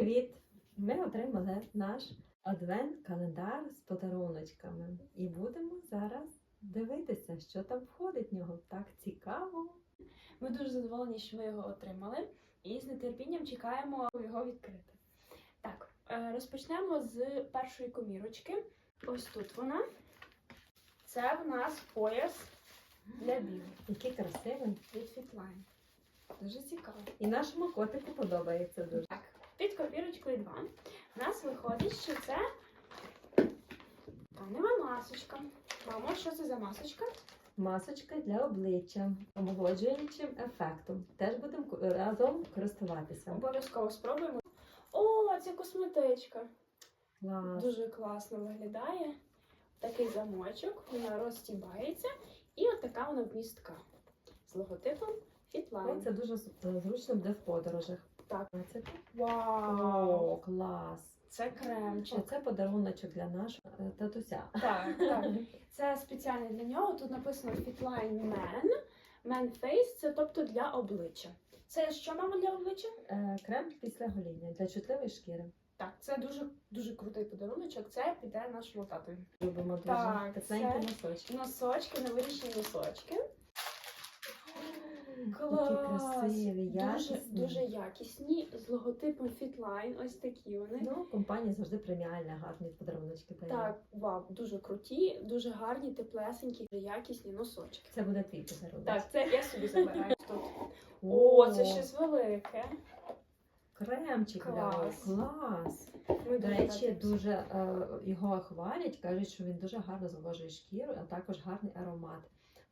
привіт! Ми отримали наш адвент-календар з подаруночками і будемо зараз дивитися, що там входить в нього. Так цікаво. Ми дуже задоволені, що ми його отримали, і з нетерпінням чекаємо його відкрити. Так, е, розпочнемо з першої комірочки. Ось тут вона. Це в нас пояс для бігу Який красивий. від Fitline. Дуже цікаво. І нашому котику подобається дуже. Так, під копірочкою 2 в нас виходить, що це танева масочка. Мамо, що це за масочка? Масочка для обличчя омолоджуючим ефектом. Теж будемо разом користуватися. Обов'язково спробуємо. О, це косметичка. Клас. Дуже класно виглядає. Такий замочок, вона розстібається, і от така вона вмістка з логотипом Fitline. Це дуже зручно буде в подорожах. Так. Це Вау! О, клас. Це кремчик. Оце подаруночок для нашого е, татуся. Так, так. Це спеціально для нього. Тут написано Fitline Man. Man Face це тобто для обличчя. Це що, мама, для обличчя? Е, Крем після гоління для чутливої шкіри. Так, це дуже дуже крутий подаруночок. Це піде нашому татові. Любимо дуже Так, це- носочки. Носочки, новорічні носочки. Які красиві, Дуже, дуже якісні з логотипом Fitline. Ось такі вони. Ну, компанія завжди преміальна, гарні подаруночки дає. Так, вау, дуже круті, дуже гарні, теплесенькі, якісні носочки. Це буде твій подарунок. Так, це я собі забираю тут. О, це щось велике. Кремчик Клас. клас. клас. Ми До речі, дуже е, його хвалять, кажуть, що він дуже гарно зволожує шкіру, а також гарний аромат.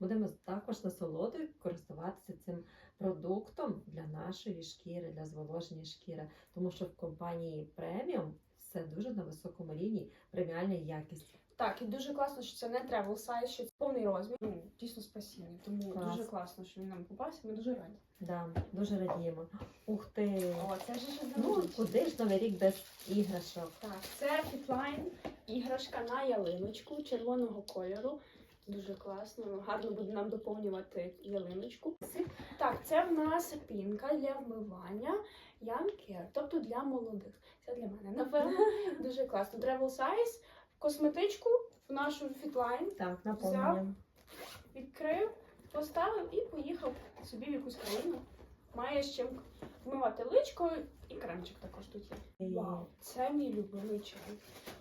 Будемо також насолодою користуватися цим продуктом для нашої шкіри, для зволоження шкіри, тому що в компанії преміум все дуже на високому рівні, преміальна якість. Так, і дуже класно, що це не travel size, що це повний розмір. Ну, дійсно спасіння. Тому Клас. дуже класно, що він нам попався. Ми дуже раді. Да, дуже радіємо. Ух ти! О, це ж щось Ну, новорічне. куди ж новий рік без іграшок? Так, це Fitline іграшка на ялиночку червоного кольору. Дуже класно, гарно буде нам доповнювати ялиночку. Так, це в нас пінка для вмивання Young Care, тобто для молодих. Це для мене, напевно. Дуже класно. Travel size, косметичку в нашу Fitline Так, наповнюємо. відкрив, поставив і поїхав собі в якусь країну. Має з чим вмивати личко і кремчик також тут є. Вау, це мій любимий чай.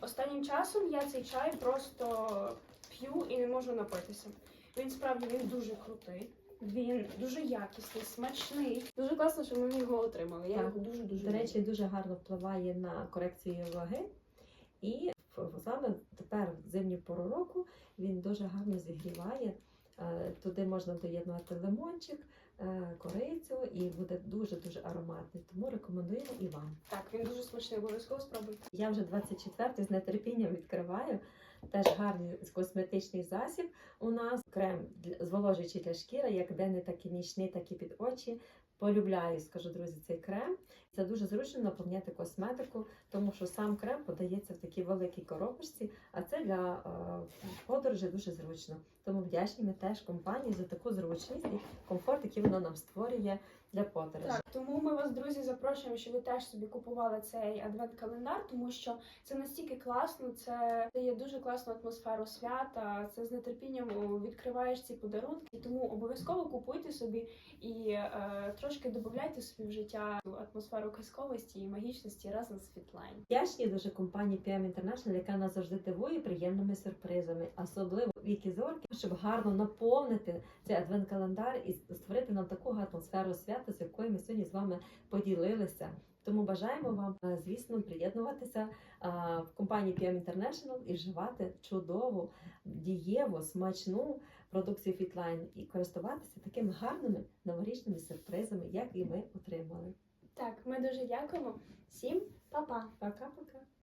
Останнім часом я цей чай просто п'ю і не можу напитися. Він справді він дуже крутий. Він дуже якісний, смачний. Дуже класно, що ми його отримали. Я його дуже дуже До речі, дуже гарно впливає на корекцію ваги. І саме тепер в зимню пору року він дуже гарно зігріває. Е, Туди можна доєднувати лимончик, е, корицю і буде дуже-дуже ароматний. Тому рекомендуємо і вам. так. Він дуже смачний. Обов'язково спробуйте. Я вже 24-й з нетерпінням відкриваю. Теж гарний косметичний засіб. У нас крем зволожуючий для шкіри, як денний, так і нічний, так і під очі. Полюбляю, скажу друзі, цей крем. Це дуже зручно наповняти косметику, тому що сам крем подається в такій великій коробочці, а це для е, подорожі дуже зручно. Тому вдячні ми теж компанії за таку зручність і комфорт, який вона нам створює для подорожі. Так, тому ми вас, друзі, запрошуємо, щоб ви теж собі купували цей адвент-календар, тому що це настільки класно, це дає дуже класну атмосферу свята. Це з нетерпінням відкриваєш ці подарунки. Тому обов'язково купуйте собі і е, трошки додавайте собі в життя атмосферу казковості і магічності разом з Fitline. Вдячні дуже компанії PM International, яка нас завжди дивує приємними сюрпризами, особливо віки зорки, щоб гарно наповнити цей адвент-календар і створити нам таку атмосферу свята, з якою ми сьогодні з вами поділилися. Тому бажаємо вам, е, звісно, приєднуватися в компанії PM International і вживати чудову, дієву, смачну продукцію Fitline і користуватися такими гарними новорічними сюрпризами, як і ми отримали. Так, ми дуже дякуємо. Всім па-па! Пока-пока!